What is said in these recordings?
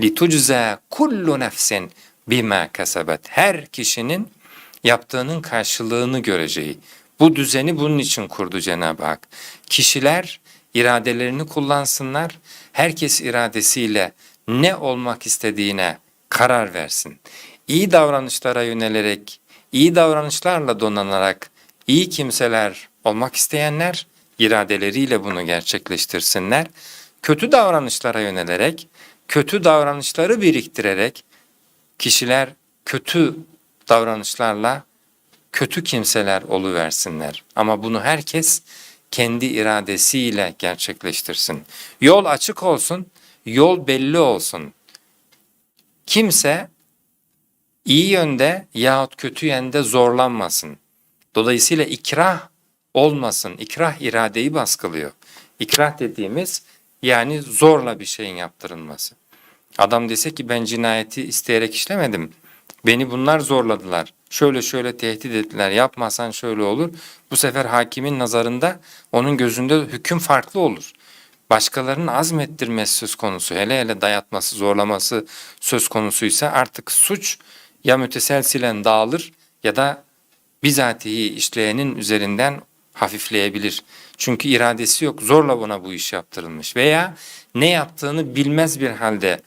لِتُجْزَى kullu nefsin bima kesebet. Her kişinin yaptığının karşılığını göreceği. Bu düzeni bunun için kurdu Cenab-ı Hak. Kişiler iradelerini kullansınlar. Herkes iradesiyle ne olmak istediğine karar versin. İyi davranışlara yönelerek, iyi davranışlarla donanarak iyi kimseler olmak isteyenler iradeleriyle bunu gerçekleştirsinler. Kötü davranışlara yönelerek, kötü davranışları biriktirerek kişiler kötü davranışlarla kötü kimseler oluversinler. Ama bunu herkes kendi iradesiyle gerçekleştirsin. Yol açık olsun, yol belli olsun. Kimse iyi yönde yahut kötü yönde zorlanmasın. Dolayısıyla ikrah olmasın. İkrah iradeyi baskılıyor. İkrah dediğimiz yani zorla bir şeyin yaptırılması. Adam dese ki ben cinayeti isteyerek işlemedim. Beni bunlar zorladılar. Şöyle şöyle tehdit ettiler. Yapmasan şöyle olur. Bu sefer hakimin nazarında onun gözünde hüküm farklı olur. Başkalarının azmettirmesi söz konusu, hele hele dayatması, zorlaması söz konusuysa artık suç ya müteselsilen dağılır ya da bizatihi işleyenin üzerinden hafifleyebilir. Çünkü iradesi yok, zorla buna bu iş yaptırılmış veya ne yaptığını bilmez bir halde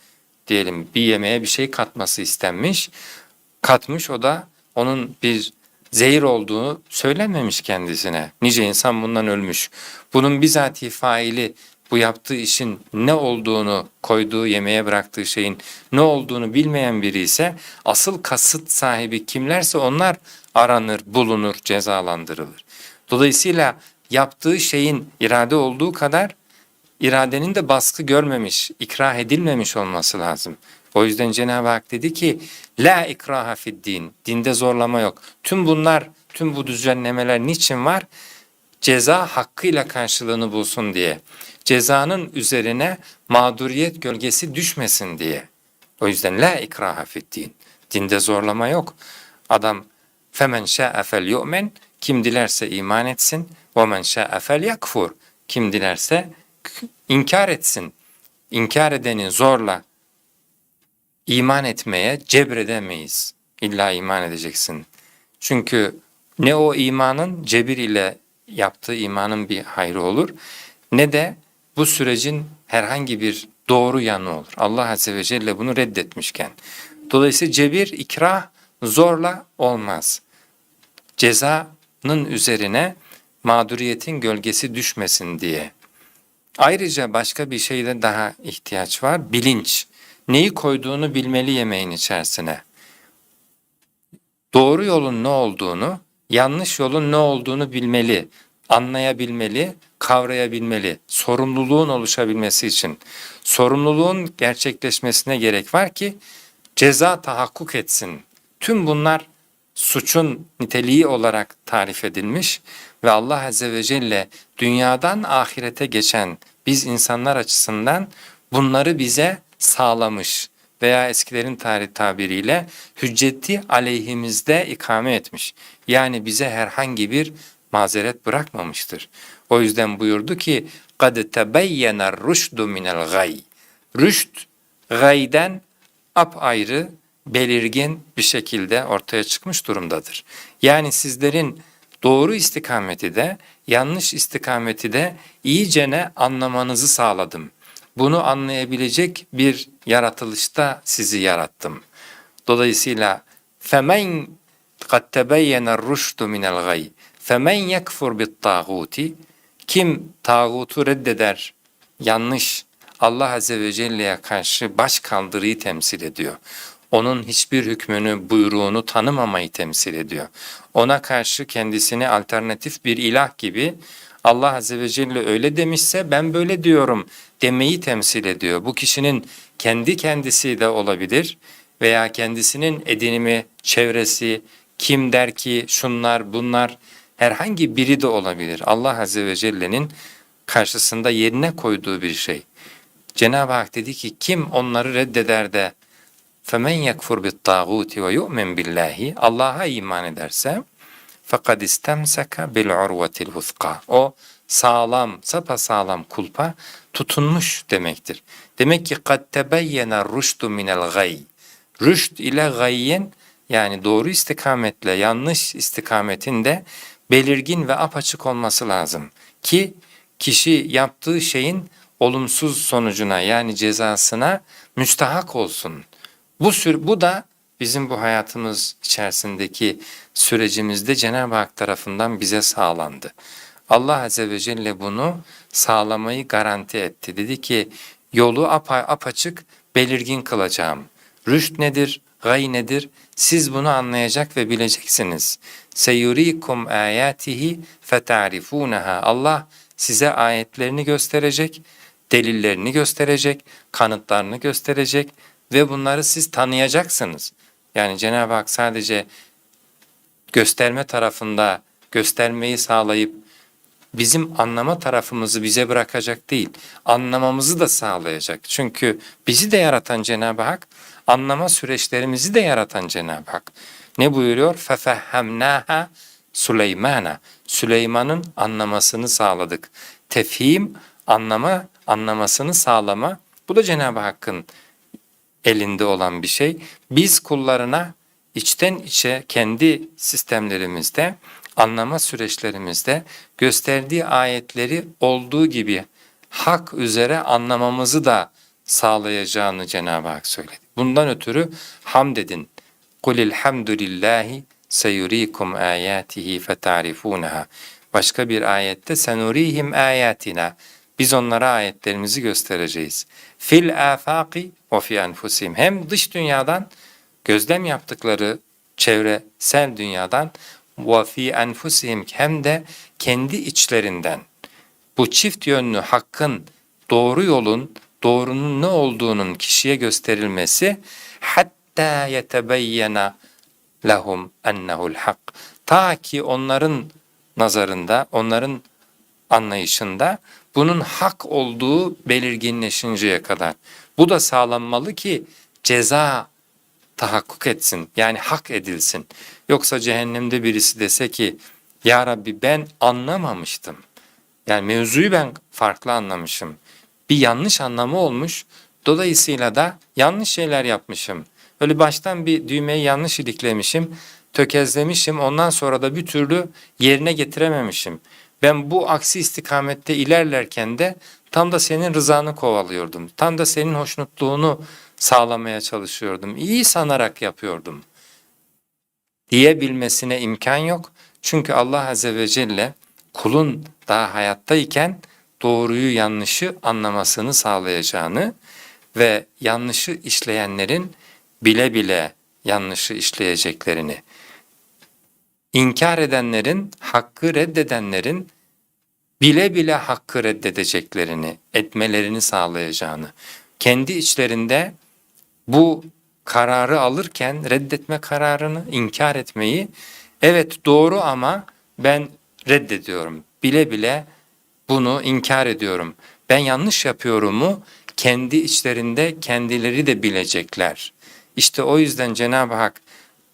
diyelim bir yemeğe bir şey katması istenmiş. Katmış o da onun bir zehir olduğu söylenmemiş kendisine. Nice insan bundan ölmüş. Bunun bizatihi faili bu yaptığı işin ne olduğunu koyduğu yemeğe bıraktığı şeyin ne olduğunu bilmeyen biri ise asıl kasıt sahibi kimlerse onlar aranır, bulunur, cezalandırılır. Dolayısıyla yaptığı şeyin irade olduğu kadar iradenin de baskı görmemiş, ikrah edilmemiş olması lazım. O yüzden Cenab-ı Hak dedi ki la ikraha fid din. Dinde zorlama yok. Tüm bunlar, tüm bu düzenlemeler niçin var? Ceza hakkıyla karşılığını bulsun diye. Cezanın üzerine mağduriyet gölgesi düşmesin diye. O yüzden la ikraha fid din. Dinde zorlama yok. Adam femen şa'e fel yu'men kim dilerse iman etsin ve men şa'e fel yakfur kim dilerse inkar etsin. İnkar edeni zorla iman etmeye cebredemeyiz. İlla iman edeceksin. Çünkü ne o imanın cebir ile yaptığı imanın bir hayrı olur ne de bu sürecin herhangi bir doğru yanı olur. Allah Azze ve Celle bunu reddetmişken. Dolayısıyla cebir, ikrah zorla olmaz. Cezanın üzerine mağduriyetin gölgesi düşmesin diye. Ayrıca başka bir şeyde daha ihtiyaç var. Bilinç. Neyi koyduğunu bilmeli yemeğin içerisine. Doğru yolun ne olduğunu, yanlış yolun ne olduğunu bilmeli, anlayabilmeli, kavrayabilmeli. Sorumluluğun oluşabilmesi için. Sorumluluğun gerçekleşmesine gerek var ki ceza tahakkuk etsin. Tüm bunlar suçun niteliği olarak tarif edilmiş ve Allah Azze ve Celle dünyadan ahirete geçen biz insanlar açısından bunları bize sağlamış veya eskilerin tarih tabiriyle hücceti aleyhimizde ikame etmiş. Yani bize herhangi bir mazeret bırakmamıştır. O yüzden buyurdu ki قَدْ تَبَيَّنَ الرُّشْدُ مِنَ الْغَيِّ Rüşt, gayden apayrı, belirgin bir şekilde ortaya çıkmış durumdadır. Yani sizlerin doğru istikameti de yanlış istikameti de iyicene anlamanızı sağladım. Bunu anlayabilecek bir yaratılışta sizi yarattım. Dolayısıyla femen tebeyyene rüştü minel gay. Femen yekfur bit tağuti. Kim tağutu reddeder, yanlış Allah Azze ve Celle'ye karşı baş kaldırıyı temsil ediyor. Onun hiçbir hükmünü, buyruğunu tanımamayı temsil ediyor. Ona karşı kendisini alternatif bir ilah gibi Allah Azze ve Celle öyle demişse ben böyle diyorum demeyi temsil ediyor. Bu kişinin kendi kendisi de olabilir veya kendisinin edinimi, çevresi, kim der ki şunlar bunlar herhangi biri de olabilir. Allah Azze ve Celle'nin karşısında yerine koyduğu bir şey. Cenab-ı Hak dedi ki kim onları reddeder de فَمَنْ يَكْفُرْ بِالطَّاغُوتِ وَيُؤْمِنْ بِاللّٰهِ Allah'a iman ederse fakat istemseka bil urvetil vuska. O sağlam, sapasağlam kulpa tutunmuş demektir. Demek ki kad tebeyyene rüştü minel gay. Rüşt ile gayyen yani doğru istikametle yanlış istikametinde belirgin ve apaçık olması lazım ki kişi yaptığı şeyin olumsuz sonucuna yani cezasına müstahak olsun. Bu sür bu da bizim bu hayatımız içerisindeki sürecimizde Cenab-ı Hak tarafından bize sağlandı. Allah Azze ve Celle bunu sağlamayı garanti etti. Dedi ki yolu apa, apaçık belirgin kılacağım. Rüşt nedir, gay nedir? Siz bunu anlayacak ve bileceksiniz. Seyurikum ayatihi fetarifunaha. Allah size ayetlerini gösterecek, delillerini gösterecek, kanıtlarını gösterecek ve bunları siz tanıyacaksınız. Yani Cenab-ı Hak sadece gösterme tarafında göstermeyi sağlayıp bizim anlama tarafımızı bize bırakacak değil, anlamamızı da sağlayacak. Çünkü bizi de yaratan Cenab-ı Hak, anlama süreçlerimizi de yaratan Cenab-ı Hak. Ne buyuruyor? فَفَهَّمْنَاهَا Süleymana. Süleyman'ın anlamasını sağladık. Tefhim, anlama, anlamasını sağlama. Bu da Cenab-ı Hakk'ın elinde olan bir şey. Biz kullarına içten içe kendi sistemlerimizde, anlama süreçlerimizde gösterdiği ayetleri olduğu gibi hak üzere anlamamızı da sağlayacağını Cenab-ı Hak söyledi. Bundan ötürü hamd edin. Kulil hamdülillahi seyurikum ayatihi fetarifunaha. Başka bir ayette senurihim ayatina. Biz onlara ayetlerimizi göstereceğiz. Fil afaki ve fi enfusihim. Hem dış dünyadan gözlem yaptıkları çevresel dünyadan ve fi enfusihim hem de kendi içlerinden. Bu çift yönlü hakkın, doğru yolun, doğrunun ne olduğunun kişiye gösterilmesi hatta yetebeyyena lahum ennehu'l hak. Ta ki onların nazarında, onların anlayışında bunun hak olduğu belirginleşinceye kadar. Bu da sağlanmalı ki ceza tahakkuk etsin. Yani hak edilsin. Yoksa cehennemde birisi dese ki ya Rabbi ben anlamamıştım. Yani mevzuyu ben farklı anlamışım. Bir yanlış anlamı olmuş. Dolayısıyla da yanlış şeyler yapmışım. Öyle baştan bir düğmeyi yanlış iliklemişim, tökezlemişim. Ondan sonra da bir türlü yerine getirememişim. Ben bu aksi istikamette ilerlerken de tam da senin rızanı kovalıyordum. Tam da senin hoşnutluğunu sağlamaya çalışıyordum. İyi sanarak yapıyordum. Diyebilmesine imkan yok. Çünkü Allah Azze ve Celle kulun daha hayattayken doğruyu yanlışı anlamasını sağlayacağını ve yanlışı işleyenlerin bile bile yanlışı işleyeceklerini, inkar edenlerin, hakkı reddedenlerin bile bile hakkı reddedeceklerini, etmelerini sağlayacağını, kendi içlerinde bu kararı alırken reddetme kararını, inkar etmeyi, evet doğru ama ben reddediyorum, bile bile bunu inkar ediyorum, ben yanlış yapıyorumu kendi içlerinde kendileri de bilecekler. İşte o yüzden Cenab-ı Hak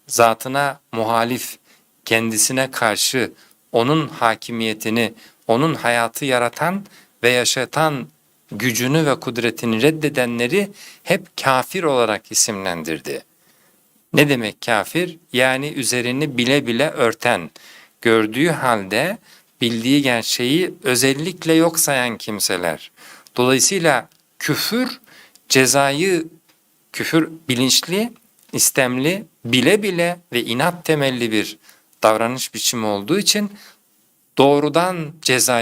zatına muhalif, kendisine karşı onun hakimiyetini, onun hayatı yaratan ve yaşatan gücünü ve kudretini reddedenleri hep kafir olarak isimlendirdi. Ne demek kafir? Yani üzerini bile bile örten, gördüğü halde bildiği gerçeği özellikle yok sayan kimseler. Dolayısıyla küfür cezayı küfür bilinçli, istemli, bile bile ve inat temelli bir davranış biçimi olduğu için doğrudan ceza